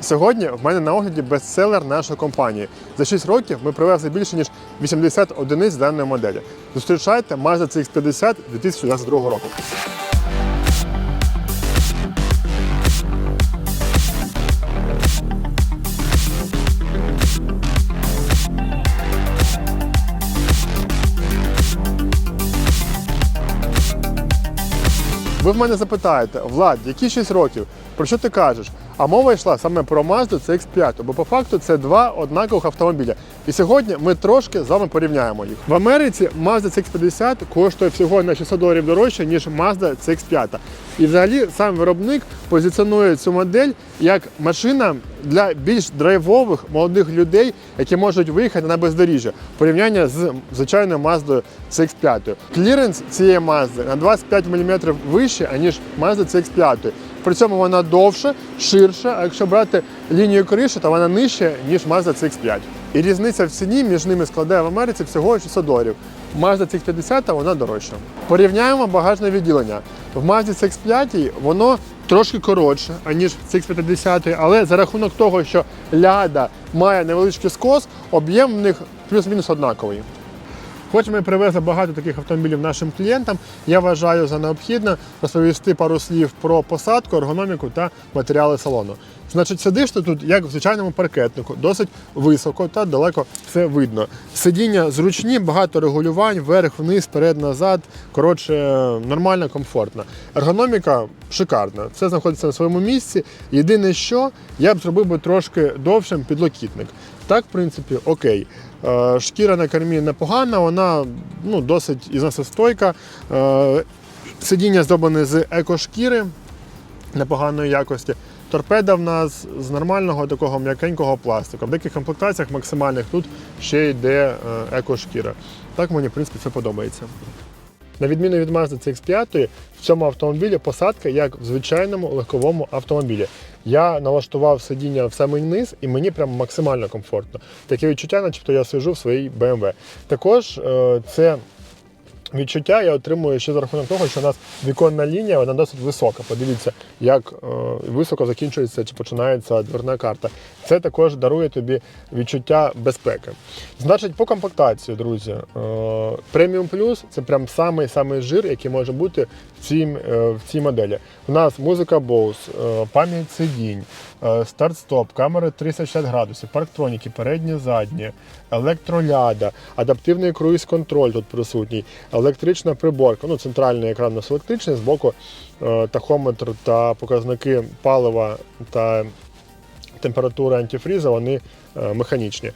Сьогодні в мене на огляді бестселер нашої компанії. За 6 років ми привезли більше ніж 80 одиниць даної моделі. Зустрічайте Mazda CX-50 2022 року. Ви в мене запитаєте, Влад, які 6 років? Про що ти кажеш? А мова йшла саме про Mazda CX-5, бо по факту це два однакових автомобіля. І сьогодні ми трошки з вами порівняємо їх. В Америці Mazda CX-50 коштує всього на 600 доларів дорожче, ніж Mazda CX-5. І взагалі сам виробник позиціонує цю модель як машина для більш драйвових молодих людей, які можуть виїхати на бездоріжжя. Порівняння з звичайною Mazda CX-5. Кліренс цієї Mazda на 25 мм вище, аніж Mazda CX-5. При цьому вона довша, ширша, а якщо брати лінію криші, то вона нижча, ніж Mazda CX-5. І різниця в ціні між ними складає в Америці всього 600 доларів. Mazda CX-50 вона дорожча. Порівняємо багажне відділення. В Mazda CX-5 воно трошки коротше, аніж в CX-50, але за рахунок того, що ляда має невеличкий скос, об'єм в них плюс-мінус однаковий. Хоч ми привезли багато таких автомобілів нашим клієнтам, я вважаю за необхідне розповісти пару слів про посадку, ергономіку та матеріали салону. Значить, сидиш ти тут як в звичайному паркетнику, досить високо та далеко все видно. Сидіння зручні, багато регулювань, вверх, вниз, вперед, назад. Коротше, нормально, комфортно. Ергономіка шикарна, все знаходиться на своєму місці. Єдине, що я б зробив би трошки довшим підлокітник. Так, в принципі, окей. Е, Шкіра на кермі непогана, вона ну, досить ізносостойка. Е, Сидіння здобане з екошкіри непоганої якості. Торпеда в нас з нормального такого м'якенького пластику. В деяких комплектаціях максимальних тут ще йде е, екошкіра. Так мені, в принципі, це подобається. На відміну від Mazda CX-5, в цьому автомобілі посадка як в звичайному легковому автомобілі. Я налаштував сидіння в самий низ і мені прям максимально комфортно. Таке відчуття, начебто я сижу в своїй BMW. Також е, це відчуття я отримую ще за рахунок того, що у нас віконна лінія вона досить висока. Подивіться, як е, високо закінчується чи починається дверна карта. Це також дарує тобі відчуття безпеки. Значить, по комплектації, друзі, е, преміум плюс це прям самий самий жир, який може бути в цій, е, в цій моделі. У нас музика Bose, е, пам'ять сидінь, е, старт-стоп, камери 360 градусів, парктроніки, передні, задні, електроляда, адаптивний круїз-контроль тут присутній, електрична приборка. Ну, центральний екран у нас електричний, збоку тахометр та показники палива та температура антифріза, вони механічні.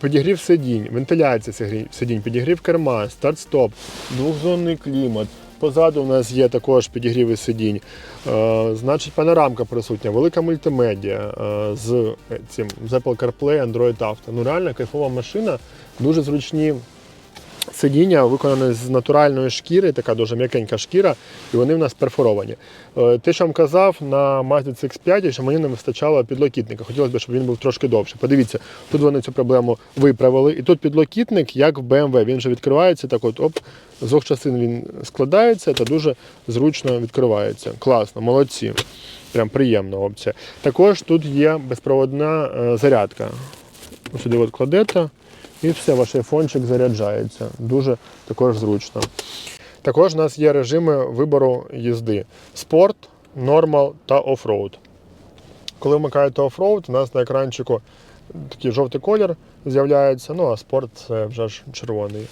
Підігрів сидінь, вентиляція сидінь, підігрів керма, старт-стоп, двохзонний клімат. Позаду у нас є також підігріви сидінь. Е, значить, панорамка присутня, велика мультимедіа е, з е, цим з Apple CarPlay, Android Auto. Ну реально кайфова машина, дуже зручні сидіння виконані з натуральної шкіри, така дуже м'якенька шкіра, і вони в нас перфоровані. Е, Те, що вам казав на Mazda CX-5, що мені не вистачало підлокітника. Хотілося б, щоб він був трошки довше. Подивіться, тут вони цю проблему виправили. І тут підлокітник, як в BMW, він вже відкривається, так от оп, з двох частин він складається та дуже зручно відкривається. Класно, молодці. Прям приємна опція. Також тут є безпроводна е, зарядка. Сюди от кладете. І все, ваш айфончик заряджається. Дуже також зручно. Також у нас є режими вибору їзди: спорт, нормал та офроуд. Коли вмикаєте офроуд, у нас на екранчику такий жовтий колір з'являється, ну а спорт це вже ж червоний.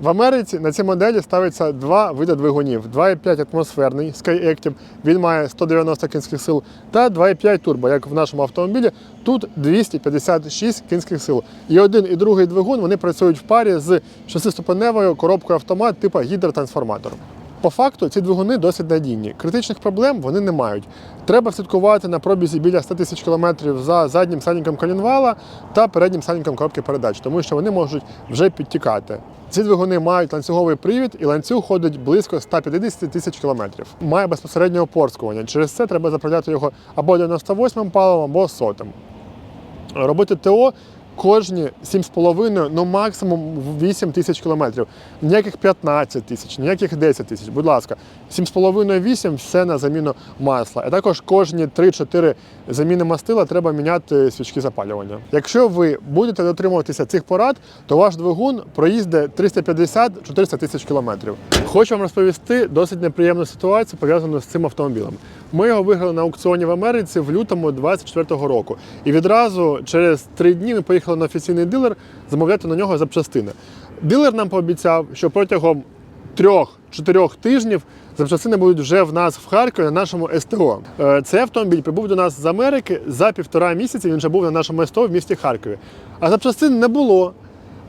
В Америці на цій моделі ставиться два види двигунів: 2,5 атмосферний Skyactiv, він має 190 кінських сил, та 2,5 турбо, як в нашому автомобілі. Тут 256 кінських сил. І один і другий двигун вони працюють в парі з шестиступеневою коробкою автомат типу гідротрансформатор. По факту ці двигуни досить надійні. Критичних проблем вони не мають. Треба слідкувати на пробізі біля 100 тисяч кілометрів за заднім сальником колінвала та переднім сальником коробки передач, тому що вони можуть вже підтікати. Ці двигуни мають ланцюговий привід, і ланцюг ходить близько 150 тисяч кілометрів. Має безпосереднє опорскування. Через це треба заправляти його або 98 паливом, або сотим. Робити ТО кожні 7,5, ну максимум 8 тисяч кілометрів. Ніяких 15 тисяч, ніяких 10 тисяч. Будь ласка, 7,5-8 все на заміну масла. А також кожні 3-4 заміни мастила треба міняти свічки запалювання. Якщо ви будете дотримуватися цих порад, то ваш двигун проїздить 350-400 тисяч кілометрів. Хочу вам розповісти досить неприємну ситуацію пов'язану з цим автомобілем. Ми його виграли на аукціоні в Америці в лютому 24-го року. І відразу через три дні ми поїхали на офіційний дилер замовляти на нього запчастини. Дилер нам пообіцяв, що протягом трьох-чотирьох тижнів запчастини будуть вже в нас в Харкові на нашому СТО. Е, Цей автомобіль прибув до нас з Америки за півтора місяці. Він вже був на нашому СТО в місті Харкові. А запчастин не було.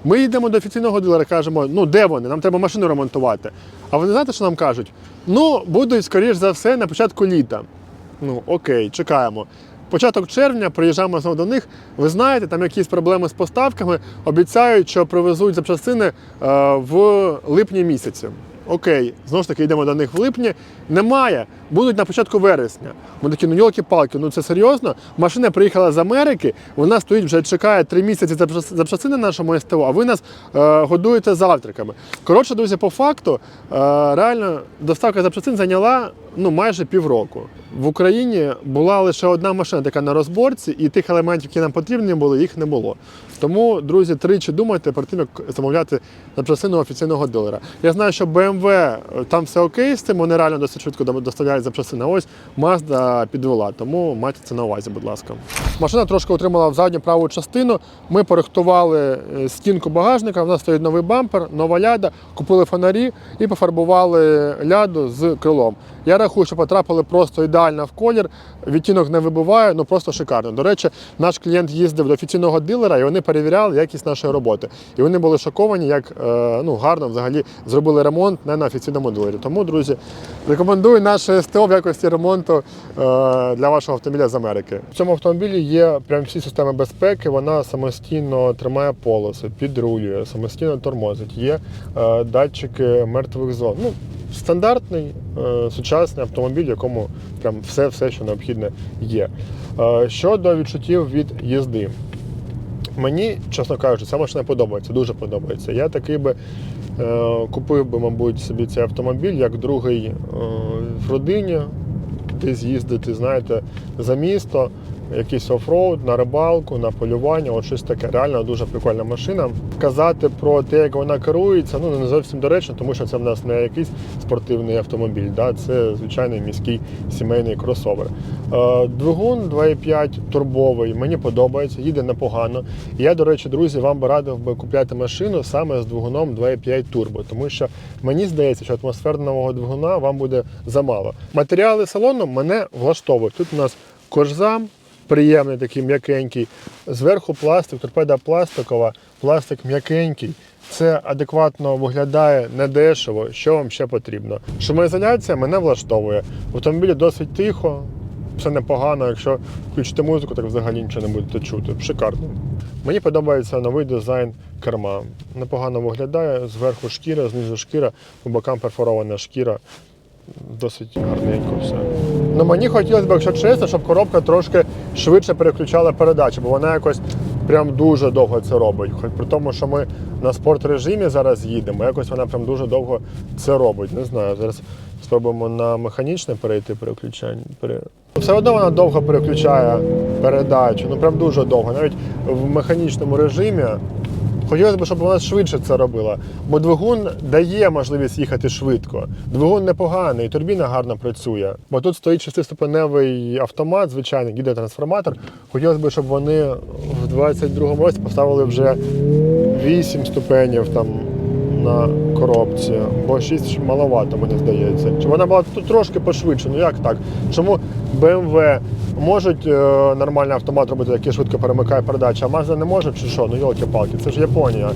Ми йдемо до офіційного дилера, кажемо, ну де вони? Нам треба машину ремонтувати. А вони знаєте, що нам кажуть? Ну, будуть, скоріш за все, на початку літа. Ну, окей, чекаємо. Початок червня приїжджаємо знову до них. Ви знаєте, там якісь проблеми з поставками. Обіцяють, що привезуть запчастини е, в липні місяці. Окей, знову ж таки йдемо до них в липні. Немає, будуть на початку вересня. Ми такі, ну йолки-палки, ну це серйозно. Машина приїхала з Америки, вона стоїть вже чекає три місяці запчас- запчастини на нашому СТО, а ви нас е, годуєте завтраками. Коротше, друзі, по факту, е, реально доставка запчастин зайняла ну, майже півроку. В Україні була лише одна машина така на розборці, і тих елементів, які нам потрібні були, їх не було. Тому, друзі, тричі думайте перед тим, як замовляти запчастину офіційного дилера. Я знаю, що BMW е, там все окей з цим, вони реально досить швидко доставляють запчастини. А ось Mazda підвела, тому майте це на увазі, будь ласка. Машина трошки отримала в задню праву частину. Ми порихтували е, стінку багажника. У нас стоїть новий бампер, нова ляда, купили фонарі і пофарбували ляду з крилом. Я рахую, що потрапили просто ідеально в колір. Відтінок не вибиває, ну просто шикарно. До речі, наш клієнт їздив до офіційного дилера і вони перевіряли якість нашої роботи. І вони були шоковані, як е, ну, гарно взагалі зробили ремонт не на офіційному дилері. Тому, друзі, рекомендую наше СТО в якості ремонту е, для вашого автомобіля з Америки. В цьому автомобілі є прям всі системи безпеки. Вона самостійно тримає полоси, підрулює, самостійно тормозить. Є е, датчики мертвих зон. Ну, стандартний е, сучасний автомобіль, в якому прям все, все, що необхідне є. Щодо відчуттів від їзди. Мені, чесно кажучи, ця машина подобається, дуже подобається. Я такий би е, купив би, мабуть, собі цей автомобіль як другий е, в родині, десь їздити, знаєте, за місто, якийсь офроуд, на рибалку, на полювання, от щось таке. Реально дуже прикольна машина. Казати про те, як вона керується, ну не зовсім доречно, тому що це в нас не якийсь спортивний автомобіль, да? це звичайний міський сімейний кросовер. Е, Двигун 2,5 турбовий, мені подобається, їде непогано. Я, до речі, друзі, вам би радив би купляти машину саме з двигуном 2,5 турбо, тому що мені здається, що атмосферного двигуна вам буде замало. Матеріали салону мене влаштовують. Тут у нас кожзам, приємний такий м'якенький. Зверху пластик, торпеда пластикова, пластик м'якенький. Це адекватно виглядає недешево. Що вам ще потрібно? Шумоізоляція мене влаштовує. В автомобілі досить тихо, все непогано. Якщо включити музику, так взагалі нічого не будете чути. Шикарно. Мені подобається новий дизайн керма. Непогано виглядає. Зверху шкіра, знизу шкіра, по бокам перфорована шкіра. Досить гарненько все. Ну мені хотілося б, якщо чесно, щоб коробка трошки швидше переключала передачі, бо вона якось прям дуже довго це робить. Хоч при тому, що ми на спорт режимі зараз їдемо, якось вона прям дуже довго це робить. Не знаю. Зараз спробуємо на механічне перейти переключання. Пере... Все одно вона довго переключає передачу. Ну прям дуже довго. Навіть в механічному режимі Хотілося б, щоб вона швидше це робила, бо двигун дає можливість їхати швидко. Двигун непоганий, турбіна гарно працює. Бо тут стоїть шестиступеневий автомат, звичайний гідротрансформатор. Хотілося б, щоб вони в 22-му році поставили вже 8 ступенів там на коробці, бо 6 маловато, мені здається. Чи вона була тут трошки пошвидше? Ну як так? Чому BMW можуть е, нормальний автомат робити, який швидко перемикає передачі, а Mazda не може, чи що? Ну йолки-палки, це ж Японія.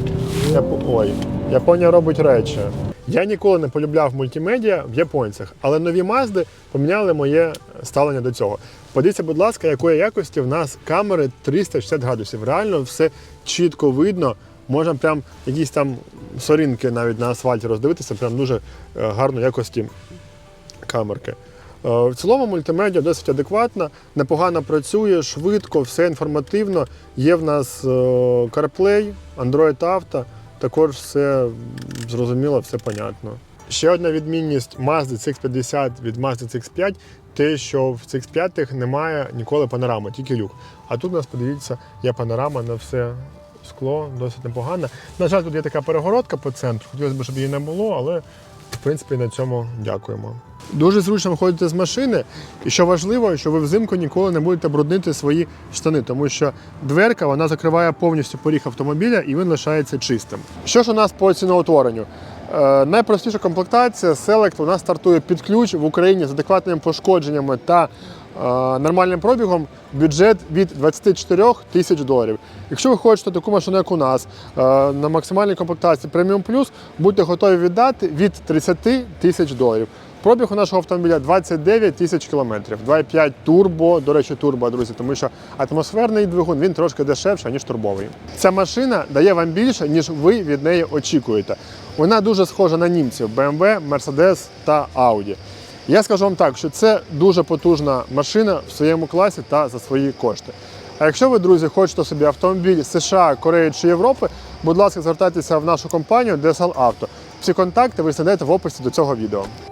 Яп... Ой, Японія робить речі. Я ніколи не полюбляв мультимедіа в японцях, але нові Мазди поміняли моє ставлення до цього. Подивіться, будь ласка, якої якості в нас камери 360 градусів. Реально все чітко видно. Можна прям якісь там сорінки навіть на асфальті роздивитися, прям дуже е, гарної якості камерки. Е, В цілому мультимедіа досить адекватна, непогано працює, швидко, все інформативно. Є в нас е, CarPlay, Android Auto, також все зрозуміло, все понятно. Ще одна відмінність Mazda CX-50 від Mazda CX-5 те, що в CX-5 немає ніколи панорами, тільки люк. А тут у нас, подивіться, є панорама на все скло, досить непогано. На жаль, тут є така перегородка по центру. Хотілося б, щоб її не було, але в принципі на цьому дякуємо. Дуже зручно виходити з машини, і що важливо, що ви взимку ніколи не будете бруднити свої штани, тому що дверка вона закриває повністю поріг автомобіля і він лишається чистим. Що ж у нас по ціноутворенню? Е, найпростіша комплектація Select нас стартує під ключ в Україні з адекватними пошкодженнями та нормальним пробігом. Бюджет від 24 тисяч доларів. Якщо ви хочете таку машину, як у нас, е, на максимальній комплектації Premium Plus, будьте готові віддати від 30 тисяч доларів. Пробіг у нашого автомобіля 29 тисяч кілометрів. 2,5 турбо, до речі, турбо, друзі, тому що атмосферний двигун він трошки дешевший, ніж турбовий. Ця машина дає вам більше, ніж ви від неї очікуєте. Вона дуже схожа на німців BMW, Mercedes та Audi. Я скажу вам так, що це дуже потужна машина в своєму класі та за свої кошти. А якщо ви, друзі, хочете собі автомобіль США, Кореї чи Європи, будь ласка, звертайтеся в нашу компанію DSL Auto. Всі контакти ви знайдете в описі до цього відео.